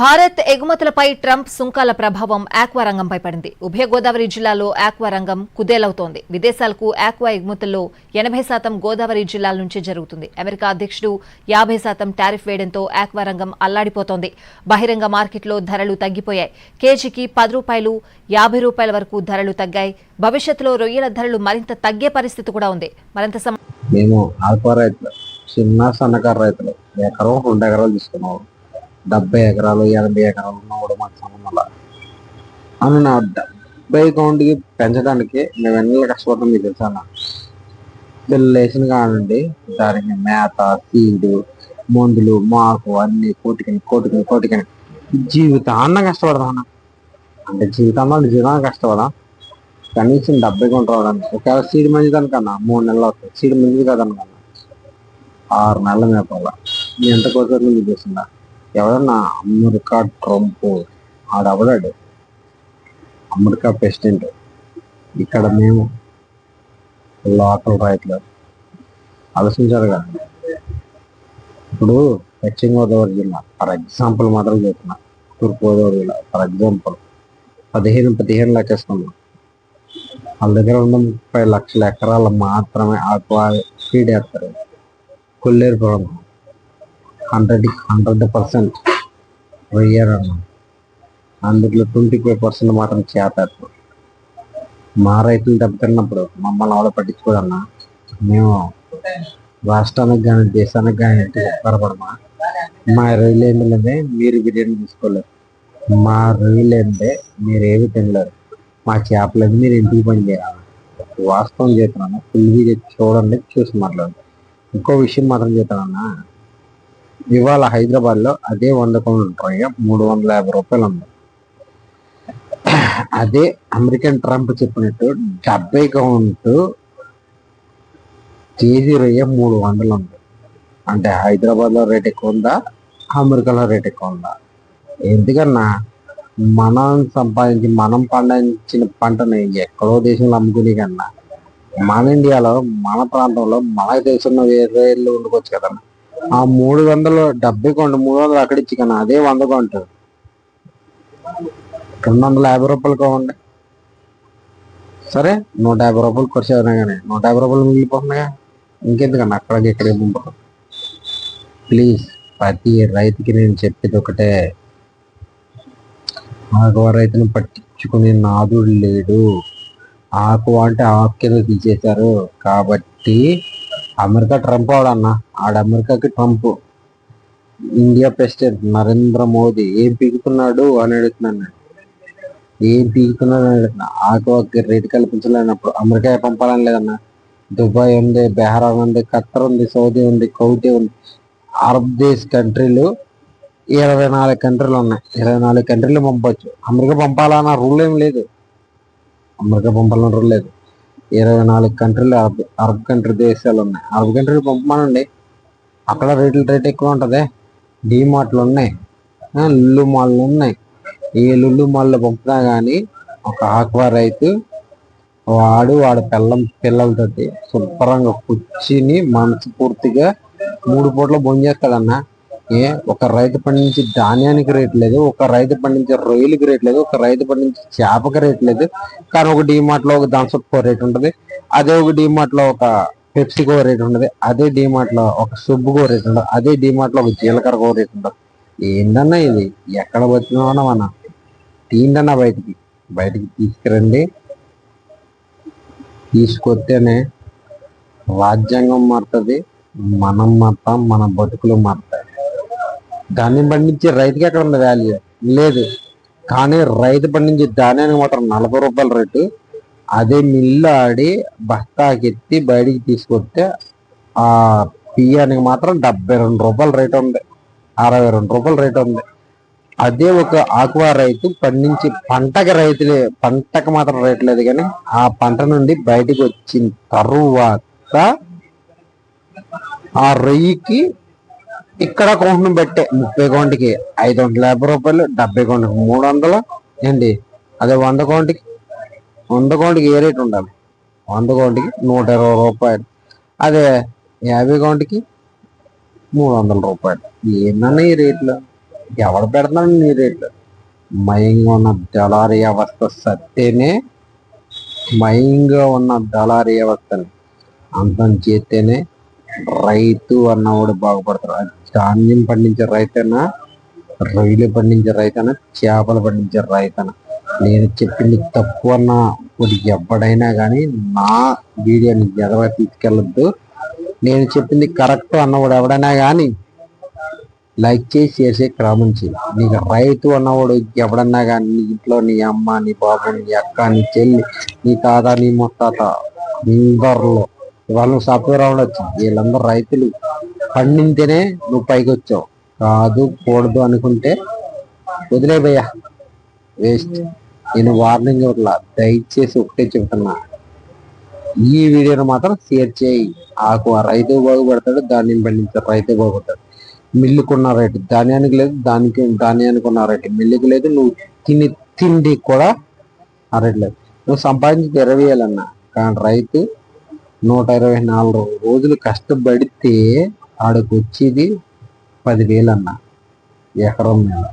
Bharat ఎగుమతులపై Trump సుంకాల ప్రభావం aqua రంగంపై పడింది. ఉభయ గోదావరి జిల్లాలో ఆక్వా రంగం కుదేలవుతోంది. విదేశాలకు ఆక్వా ఎగుమతుల్లో ఎనభై శాతం గోదావరి జిల్లాల నుంచే జరుగుతుంది. అమెరికా అధ్యక్షుడు యాభై శాతం టారిఫ్ వేయడంతో ఆక్వా రంగం అల్లాడిపోతోంది. బహిరంగ మార్కెట్లో ధరలు తగ్గిపోయాయి. కేజీకి పది రూపాయలు యాభై రూపాయల వరకు ధరలు తగ్గాయి. భవిష్యత్తులో రొయ్యల ధరలు మరింత తగ్గే పరిస్థితి కూడా ఉంది. మరింత మేము చిన్న సన్నకారు రైతులు. ఎకరం రెండు ఎకరాలు తీసుకున్నాము డెబ్బై ఎకరాలు ఎనభై ఎకరాలు ఉన్నా కూడా మాకు సంబంధం లేదు నా డెబ్బై కౌంట్కి పెంచడానికి మేము ఎన్ని కష్టపడతాం మీకు తెలుసా అన్న? బిల్లు కానండి దానికి మేత సీడు మందులు మాకు అన్ని కోటికని కోటికని కోటికని జీవితాన్న కష్టపడతాం అన్న. అంటే జీవితాన్న జీవితాన్ని కష్టపడదాం కనీసం డెబ్బై కొంట రావడానికి ఒకవేళ సీడ్ మంచిది అనుకన్నా మూడు నెలలు అవుతుంది. సీడ్ మంచిది కాదనుకన్నా ఆరు నెలల మేపాల. ఎంత కోసంలో మీకు చేసిందా? ఎవరన్నా అమెరికా ట్రంప్ ఆడవడాడు అమెరికా ప్రెసిడెంట్. ఇక్కడ మేము లోకల్ రైతులు. ఆలోచించారు కదా ఇప్పుడు పశ్చిమ గోదావరి జిల్లా ఫర్ ఎగ్జాంపుల్ మాత్రం చెప్తున్నా. తూర్పుగోదావరి జిల్లా ఫర్ ఎగ్జాంపుల్. పదిహేను పదిహేను లెక్కేసుకున్నాం వాళ్ళ దగ్గర ఉన్న ముప్పై లక్షల ఎకరాలు మాత్రమే ఆక్వా ఫీడ్ వేస్తారు. కొల్లేరు ప్రాంతం. హండ్రెడ్ హండ్రెడ్ పర్సెంట్ వెయ్యారు అందులో ట్వంటీ ఫైవ్ పర్సెంట్ మాత్రం చేతారు మా రైతులు దెబ్బతిన్నప్పుడు మమ్మల్ని ఆవిడ పట్టించుకోదన్నా. మేము రాష్ట్రానికి కానీ దేశానికి కానీ పరపడమా ఉపకారపడమా? మా రొయ్యలు ఏంటంటే మీరు బిర్యానీ తీసుకోలేరు. మా రొయ్యలు ఏంటంటే మీరు ఏమి తినలేరు. మా చేపలేదు మీరు ఇంటికి పని చేయాలి వాస్తవం చేస్తున్నాను ఫుల్గా చూడండి చూసి మాట్లాడండి. ఇంకో విషయం మాత్రం చేస్తానన్నా ఇవాళ హైదరాబాద్లో అదే వంద కౌంట్ రొయ్య మూడు వందల యాభై రూపాయలు ఉంది. అదే అమెరికన్ ట్రంప్ చెప్పినట్టు డెబ్బై కౌంట్ కేజీ రొయ్య మూడు వందలు ఉంది. అంటే హైదరాబాద్లో రేట్ ఎక్కువ ఉందా? అమెరికాలో రేట్ ఎక్కువ ఉందా? ఎందుకన్నా మనం సంపాదించి మనం పండించిన పంటని ఎక్కడో దేశంలో అమ్ముకునే కన్నా మన ఇండియాలో మన ప్రాంతంలో మన దేశంలో వేరే ఇల్లు వండుకోవచ్చు కదన్నా. ఆ మూడు వందలు డెబ్బై కొంట మూడు వందలు అక్కడ ఇచ్చి కానీ అదే వంద కొంట. రెండు వందల యాభై రూపాయలు కావండి. సరే నూట యాభై రూపాయలు ఖర్చు అయినా కానీ నూట యాభై రూపాయలు మిగిలిపోతున్నాయా? ఇంకెందుకన్నా అక్కడికి ఇక్కడే పంపరు ప్లీజ్ ప్రతి రైతుకి నేను చెప్పేది ఒకటే. ఆకువ రైతును పట్టించుకునే నాదుడు లేడు. ఆకువ అంటే ఆకు కింద తీసేశారు. కాబట్టి అమెరికా ట్రంప్ అవడన్నా ఆడ అమెరికాకి Trump. India president Narendra Modi ఏం పీకుతున్నాడు అని అడుగుతున్నాను ఏం పీకుతున్నాడు అని అడుగుతున్నా? ఆకు రేటు కల్పించలేనప్పుడు అమెరికా పంపాలని లేదన్నా? దుబాయ్ ఉంది బెహరాన్ ఉంది ఖత్తర్ ఉంది సౌదీ ఉంది కౌటీ ఉంది. అరబ్ దేశ్ కంట్రీలు ఇరవై నాలుగు కంట్రీలు ఉన్నాయి. ఇరవై నాలుగు కంట్రీలు పంపవచ్చు అమెరికా పంపాలన్న రూల్ ఏం లేదు. అమెరికా పంపాలన్న రూల్ లేదు. ఇరవై నాలుగు కంట్రీలు అరబ్ అరబ్ కంట్రీ దేశాలు ఉన్నాయి. అరబ్ కంట్రీలు పంపమనండి అక్కడ రేట్లు రేట్ ఎక్కువ ఉంటుంది. డీమార్ట్లు ఉన్నాయి. లుల్లు మాల్లు ఉన్నాయి. ఏ లుల్లు మాల్లో పంపినా కానీ ఒక ఆక్వా రైతు వాడు వాడి పిల్లం పిల్లలతోటి శుభ్రంగా కూర్చుని మనసు పూర్తిగా మూడు పూట్ల భోంచేస్తాడన్నా. ఏ ఒక రైతు పండించి ధాన్యానికి రేట్ లేదు ఒక రైతు పండించే రొయ్యలకి రేట్ లేదు ఒక రైతు పండించే చేపకి రేట్ లేదు. కానీ ఒక డిమార్ట్లో ఒక థమ్స్అప్ రేట్ ఉంటుంది అదే ఒక డిమార్ట్లో ఒక పెప్సికో రేట్ ఉంటుంది అదే డిమార్ట్లో ఒక సుబ్బుకో రేట్ ఉంటుంది అదే డిమార్ట్లో ఒక జీలకర్రకో రేట్ ఉంటుంది. ఏందన్నా ఇది? ఎక్కడ వచ్చినా మన తీండన్నా బయటికి. బయటికి తీసుకురండి. తీసుకొస్తేనే రాజ్యాంగం మారుతుంది మనం మారుతాం మన బతుకులు మారుతాయి. ధాన్యం పండించే రైతుకి ఎక్కడ ఉంది వాల్యూ లేదు. కానీ రైతు పండించే ధాన్యానికి మాత్రం నలభై రూపాయల రేటు. అదే మిల్లు ఆడి బస్తాకెత్తి బయటికి తీసుకొస్తే ఆ బియ్యానికి మాత్రం డెబ్బై రెండు రూపాయల రేట్ ఉంది. అరవై రెండు రూపాయల రేట్ ఉంది. అదే ఒక ఆక్వా రైతు పండించి పంటకి రైతులే పంటకు మాత్రం రేట్ లేదు కానీ ఆ పంట నుండి బయటికి వచ్చిన తరువాత ఆ రొయ్యికి ఇక్కడ కౌంట్ను పెట్టే ముప్పై కౌంట్కి ఐదు వందల యాభై రూపాయలు డెబ్బై కౌంట్కి మూడు వందలు ఏంటి? అదే వంద కౌంట్కి వంద కౌంట్కి ఏ రేట్ ఉండాలి? వంద కౌంట్కి నూట ఇరవై రూపాయలు. అదే యాభై కౌంట్కి మూడు వందల రూపాయలు. ఏందన్న ఈ రేట్లు? ఎవడు పెడతాడు నీ రేట్లు? మయంగా ఉన్న దళారీ వ్యవస్థ సత్తేనే మయంగా ఉన్న దళారీ వ్యవస్థని అంతం చేస్తేనే రైతు అన్నవాడు బాగుపడతారు అది ధాన్యం పండించే రైతైనా రొయ్యలు పండించే రైతైనా చేపలు పండించే రైతైనా నేను చెప్పింది తప్పు అన్న ఇప్పుడు ఎవడైనా కానీ నా వీడియోని ఎదవ తీసుకెళ్ళొద్దు. నేను చెప్పింది కరెక్ట్ అన్నవాడు ఎవడైనా కానీ లైక్ చేసి చేసే చేసి చేయి. నీకు రైతు అన్నవాడు ఎవడన్నా కానీ నీ ఇంట్లో నీ అమ్మ నీ బాబు నీ అక్క నీ చెల్లి నీ తాత నీ ముత్తాత అందరిలో వాళ్ళు నువ్వు సాఫ్ట్వేర్ అవ్వడొచ్చు వీళ్ళందరూ రైతులు. పండింటేనే నువ్వు పైకి వచ్చావు. కాదు కూడదు అనుకుంటే వదిలేబయ్యా వేస్ట్. నేను వార్నింగ్ ఇవ్వట్లా. దయచేసి ఒకటే చెప్తున్నా. ఈ వీడియోను మాత్రం షేర్ చేయి. ఆకు ఆ రైతు బాగుపడతాడు ధాన్యం పండించాడు రైతు బాగుపడతాడు. మిల్లుకున్న రేటు. ధాన్యానికి లేదు దానికి ధాన్యానికి ఉన్న రేటు. మిల్లుకు లేదు నువ్వు తిని తిండి కూడా ఆ రేటు లేదు. నువ్వు సంపాదించి ఇరవై వేలన్నా కానీ రైతు నూట ఇరవై నాలుగు రోజులు కష్టపడితే ఆడకు వచ్చేది పదివేలు అన్న ఎకరం మీద.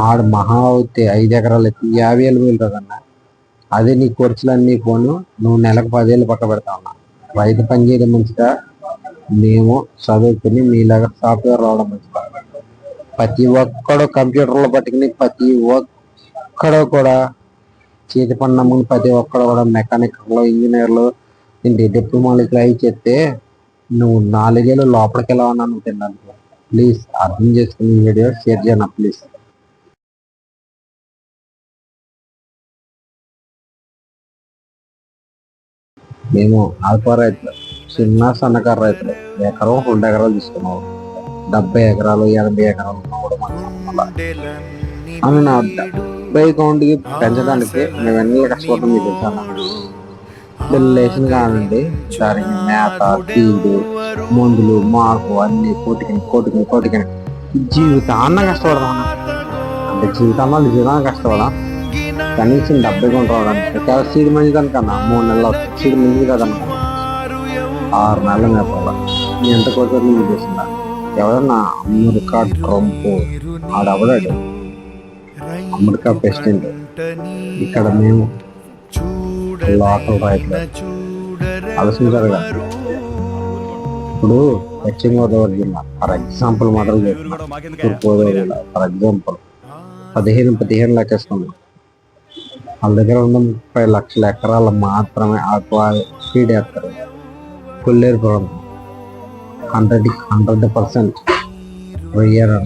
ఆడు మహా అవుతే ఐదు ఎకరాలు యాభై వేలు మిగులుతుందన్న. అదే నీ ఖర్చులన్నీ పోను నువ్వు నెలకు పదివేలు పక్క పెడతావు రైతు పని చేయడం మంచిదా? మేము చదువుకుని మీలాగా సాఫ్ట్వేర్ రావడం మంచిదా? ప్రతి ఒక్కడు కంప్యూటర్లో పట్టుకుని ప్రతి ఒక్కడు కూడా చేతి పని నమ్ముకుని ప్రతి ఒక్కడు కూడా మెకానిక్లో ఇంజనీర్లు ఇంటి డిప్లొమాలు ఇట్లా చెప్తే నువ్వు నాలుగేళ్ళు లోపలికి ఎలా ఉన్నా నువ్వు తిన్నాను ప్లీజ్ అర్థం చేసుకుని వీడియో షేర్ చేయను ప్లీజ్ మేము ఆల్ఫా రైతులు చిన్న సన్నకారు రైతులు. ఎకరం రెండు ఎకరాలు తీసుకున్నావు డెబ్బై ఎకరాలు ఎనభై ఎకరాలు ఉన్నా కూడా అని నా డెబ్బై అకౌంట్కి పెంచడానికి మేము ఎన్ని కష్టపడతాం మీకు తెలుసా? పిల్లలు కానివ్వండి కానండి దానికి మేత తీడు మందులు మాకు అన్ని కొట్టుకుని కొట్టుకుని కొట్టుకుని జీవితాన్న కష్టపడదాం అన్న. అంటే జీవితాల్లో జీవితాన్ని కష్టపడా కనీసం డెబ్బై కొంట రావడానికి సీడ్ మంచి దానికన్నా మూడు నెలలు సీడ్ మంచిది కదన్నా. ఆరు నెలల మేపాల ఎంత కొడుతుంది మీకు చేసిందా ఎవరన్నా అమెరికా ట్రంప్ ఆడవడాడు? America president. ఇక్కడ మేము లోకల్ రైతులు ఆలోచించారు ఇప్పుడు పశ్చిమ గోదావరి జిల్లా ఫర్ ఎగ్జాంపుల్ మాత్రం చెప్తున్నా జిల్లా ఫర్ ఎగ్జాంపుల్ పదిహేను పదిహేను లెక్కేస్తున్నాం వాళ్ళ దగ్గర ఉన్న ముప్పై లక్షల ఎకరాలు మాత్రమే ఆక్వా ఫీడ్ వేస్తారు కొల్లేరు పొలం హండ్రెడ్ హండ్రెడ్ పర్సెంట్ రొయ్యారు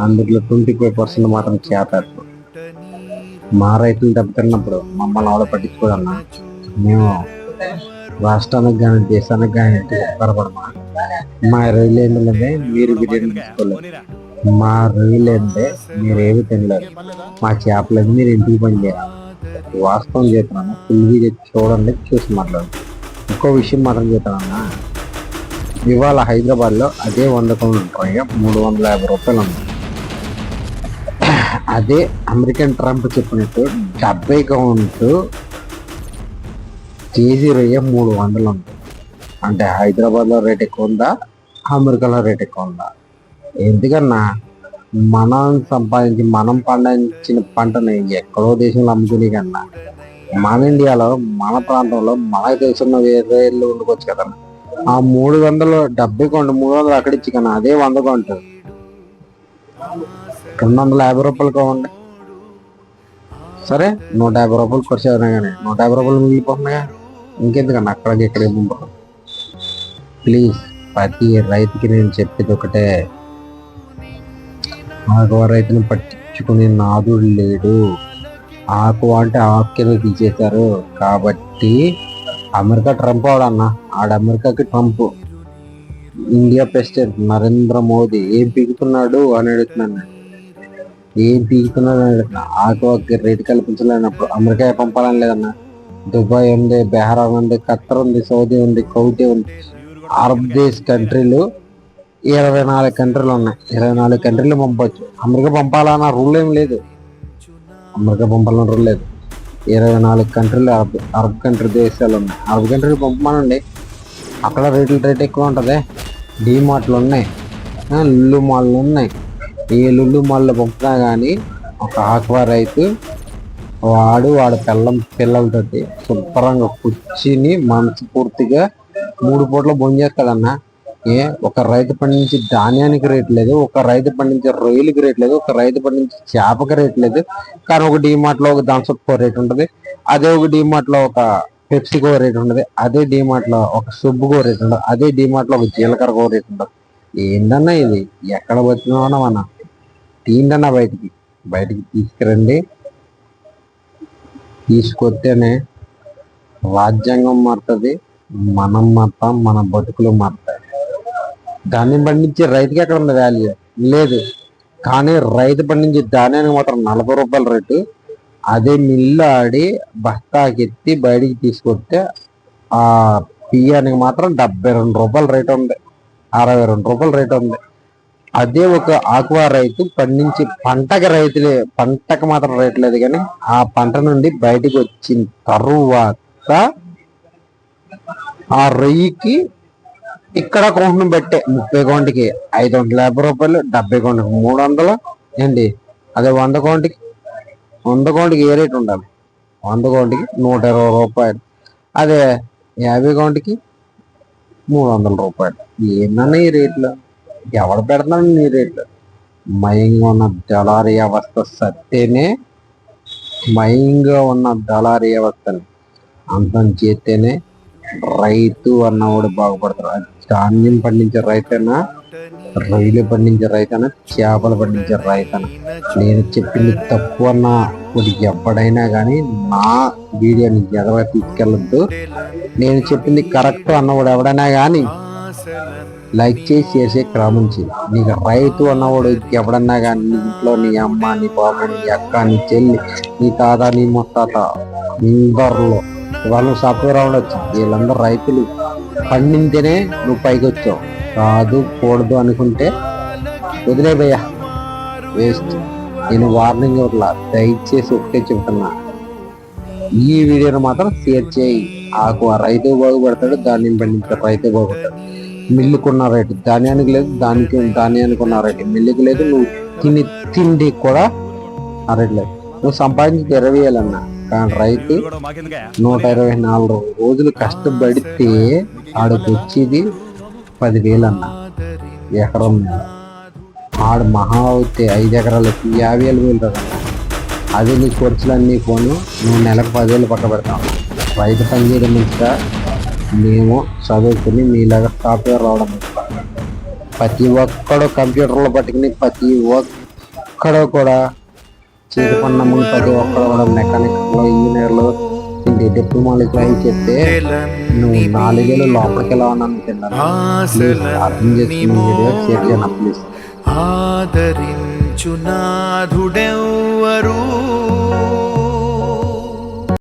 అందులో ట్వంటీ ఫైవ్ పర్సెంట్ మాత్రం చేతారు మా రైతులు దెబ్బతిన్నప్పుడు మమ్మల్ని ఆవిడ పట్టించుకోదన్నా మేము రాష్ట్రానికి కానీ దేశానికి కానీ ఉపకారపడమా మా రొయ్యలు ఏంటంటే మీరు బిర్యానీ తీసుకోలేదు. మా రొయ్యలు ఏంటంటే మీరు ఏమి తినలేదు మా చేపలన్నీ మీరు ఇంటికి పని చేయాలి వాస్తవం చేస్తున్నాను ఫుల్ చూడండి చూసి మాట్లాడు. ఇంకో విషయం మాత్రం చేస్తానన్నా ఇవాళ హైదరాబాద్లో అదే వంద కౌంట్ మూడు వందల యాభై రూపాయలు ఉంది. అదే అమెరికన్ ట్రంప్ చెప్పినట్టు డెబ్బై కౌంట్ కేజీ రొయ్య మూడు వందలు ఉంది. అంటే హైదరాబాద్లో రేట్ ఎక్కువ ఉందా? అమెరికాలో రేట్ ఎక్కువ ఉందా? ఎందుకన్నా మనం సంపాదించి మనం పండించిన పంటని ఎక్కడో దేశంలో అమ్ముకునే కన్నా మన ఇండియాలో మన ప్రాంతంలో మనకు దేశంలో వేరే ఇల్లు ఉండుకోవచ్చు కదన్నా. ఆ మూడు వందలు డెబ్బై కొంట మూడు వందలు అక్కడ ఇచ్చి కన్నా అదే వంద కొంటుంది రెండు వందల యాభై రూపాయలు కావండి సరే నూట యాభై రూపాయలు ఖర్చు అయినా కానీ నూట యాభై రూపాయలు మిగిలిపోతున్నాయా? ఇంకెందుకన్నా అక్కడికి ఇక్కడ ప్లీజ్ ప్రతి రైతుకి నేను చెప్పేది ఒకటే. ఆకువ రైతుని పట్టించుకునే నాదుడు లేడు. ఆకువ అంటే ఆకు కింద తీసేశారు. కాబట్టి అమెరికా ట్రంప్ ఆడన్న ఆడ అమెరికాకి Trump. India president Narendra Modi ఏం పీకుతున్నాడు అని అడుగుతున్నాను ఏం పీకుతున్నాడు ఆకు ఒక రేటు కల్పించలేనప్పుడు అమెరికా పంపాలని లేదన్న. దుబాయ్ ఉంది బెహరాన్ ఉంది ఖత్తర్ ఉంది సౌదీ ఉంది కౌటీ ఉంది. అరబ్ దేశ్ కంట్రీలు ఇరవై నాలుగు కంట్రీలు ఉన్నాయి. ఇరవై నాలుగు కంట్రీలు పంపొచ్చు. అమెరికా పంపాలన్న రూల్ ఏం లేదు. అమెరికా పంపాలన్న రూల్ లేదు. ఇరవై నాలుగు కంట్రీలు అరబ్ అరబ్ కంట్రీ దేశాలు ఉన్నాయి. అరబ్ కంట్రీలు పంపమానండి. అక్కడ రేట్లు రేట్ ఎక్కువ ఉంటుంది. మార్ట్లు ఉన్నాయి. లుల్లు మాల్లు ఉన్నాయి ఏలుళ్ళు మళ్ళీ పంపినా కానీ ఒక ఆక్వా రైతు వాడు వాడు పిల్లం పిల్లలతోటి శుభ్రంగా కూర్చుని మనస్ఫూర్తిగా మూడు పూట్ల భోంచేస్తాడన్న ఏ ఒక రైతు పండించే ధాన్యానికి రేట్ లేదు ఒక రైతు పండించే రొయ్యలకి రేట్ లేదు ఒక రైతు పండించే చేపకి రేట్ లేదు. కానీ ఒక డీమార్ట్లో ఒక థమ్స్అప్ రేట్ ఉంటుంది అదే ఒక డీమార్ట్లో ఒక పెప్సికో రేట్ ఉంటుంది అదే డీమార్ట్లో ఒక సుబ్బుకో రేట్ ఉంటుంది అదే డీమార్ట్లో ఒక జీలకర్రకో రేట్ ఉంటుంది. ఏందన్నా ఇది? ఎక్కడ వచ్చినా మన బయటికి బయటికి తీసుకురండి. తీసుకొస్తేనే రాజ్యాంగం మారుతుంది మనం మారుతాం మన బతుకులు మారుతాయి. దాన్ని పండించే రైతుకి ఎక్కడ ఉంది వాల్యూ లేదు. కానీ రైతు పండించే ధాన్యానికి మాత్రం నలభై రూపాయల రేటు. అదే మిల్లు ఆడి బస్తాకెత్తి బయటికి తీసుకొస్తే ఆ బియ్యానికి మాత్రం డెబ్బై రెండు రూపాయల రేటు ఉంది. అరవై రెండు రూపాయల రేటు ఉంది. అదే ఒక ఆక్వా రైతు పండించి పంటకి రైతులే పంటకు మాత్రం రేట్ లేదు కానీ ఆ పంట నుండి బయటకు వచ్చిన తరువాత ఆ రొయ్యికి ఇక్కడ కౌంట్ను పెట్టే ముప్పై కౌంట్కి ఐదు వందల యాభై రూపాయలు డెబ్బై కౌంట్కి మూడు వందలు ఏంటి? అదే వంద కౌంట్కి వంద కౌంట్కి ఏ రేట్ ఉండాలి? వంద కౌంట్కి నూట ఇరవై రూపాయలు. అదే యాభై కౌంట్కి మూడు వందల రూపాయలు. ఏమన్నా ఈ రేట్లు? ఎవడు పెడతాడు నీ రేట్లు మయంగా ఉన్న దళారీ వ్యవస్థ సత్తేనే మయంగా ఉన్న దళారీ వ్యవస్థని అంతం చేస్తేనే రైతు అన్నవాడు బాగుపడతాడు. ధాన్యం పండించే రైతైనా రొయ్యలు పండించే రైతైనా చేపలు పండించే రైతైనా నేను చెప్పింది తప్పు అన్న ఇప్పుడు ఎవడైనా కానీ నా వీడియోని ఎదవ తీసుకెళ్ళద్దు. నేను చెప్పింది కరెక్ట్ అన్నవాడు ఎవడైనా కానీ లైక్ చేసి చేసే క్రమం చేయి. నీకు రైతు అన్నవాడు ఎవడన్నా కానీ నీ ఇంట్లో నీ అమ్మ నీ బాబు నీ అక్క నీ చెల్లి నీ తాత నీ ముత్తాత అందరిలో వాళ్ళు సాఫ్ట్వేర్ అవ్వచ్చు. వీళ్ళందరూ రైతులు. పండింటేనే నువ్వు పైకి వచ్చావు. కాదు కూడదు అనుకుంటే వదిలేదయ్యా వేస్ట్ నేను వార్నింగ్ ఇవ్వట్లా. దయచేసి ఒకటే చెప్తున్నా. ఈ వీడియోని మాత్రం షేర్ చేయి. ఆకు ఆ రైతు బాగుపడతాడు దాన్ని పండించే రైతు బాగుపడతాడు. మిల్లుకున్న రేటు. ధాన్యానికి లేదు దానికి ధాన్యానికి ఉన్న రేటు. మిల్లుకి లేదు నువ్వు తిని తిండి కూడా ఆ రేటు లేదు. నువ్వు సంపాదించి ఇరవై వేలన్నా కానీ రైతు నూట ఇరవై నాలుగు రోజులు కష్టపడితే ఆడికి వచ్చేది పదివేలు అన్న. ఎకరం మీద. ఆడు మహా అవుతే ఐదు ఎకరాలకి యాభై వేలు వేలు అదే నీ ఖర్చులన్నీ పోను. నువ్వు నెలకు పదివేలు పక్క పెడతావు. రైతు పని చేయడం మంచిగా మేము చదువుకుని మీలాగా సాఫ్ట్వేర్ రావడం ప్రతి ఒక్కడు కంప్యూటర్లో పట్టుకుని ప్రతి ఒక్కడు కూడా చేతి ప్రతి ఒక్కడు కూడా మెకానిక్లో ఇంజనీర్లు ఇంటి డిప్లొమాలు అవి చెప్తే నువ్వు నాలుగేళ్ళు లోపలికి ఎలా ఉన్నాను అర్థం చేసుకున్న వీడియో షేర్ చేయను ప్లీజ్ ఆదరించు నాథుడెవ్వరు.